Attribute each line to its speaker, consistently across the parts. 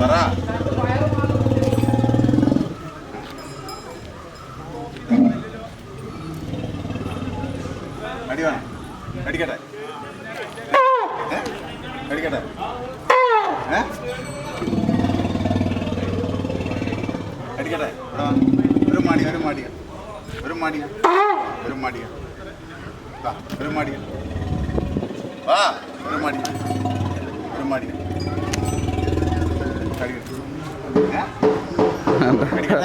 Speaker 1: പറ. അടി വേണം. അടിക്കട്ടെ. അടിക്കട്ടെ. ഒരു മാടി ഒരു മാടിയ ഒരു മാടിയ ഒരു മാടിയ വാ ഒരു മാടിയ ഒരു മാടിയ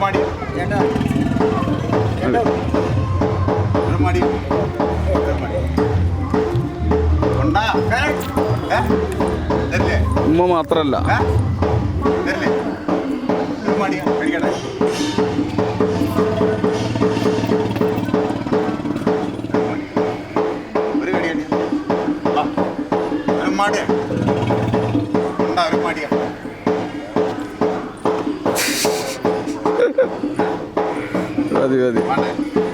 Speaker 1: ಮಾಡಿ ಮಾಡಿ
Speaker 2: ഉമ്മ മാത്രല്ല.
Speaker 1: ഒരു കടിയാണ് ആ. ഒരു മാടിയാണ് అది Vale.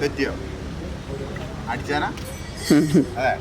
Speaker 1: തെറ്റിയോ അടിച്ചാനാ അതെ.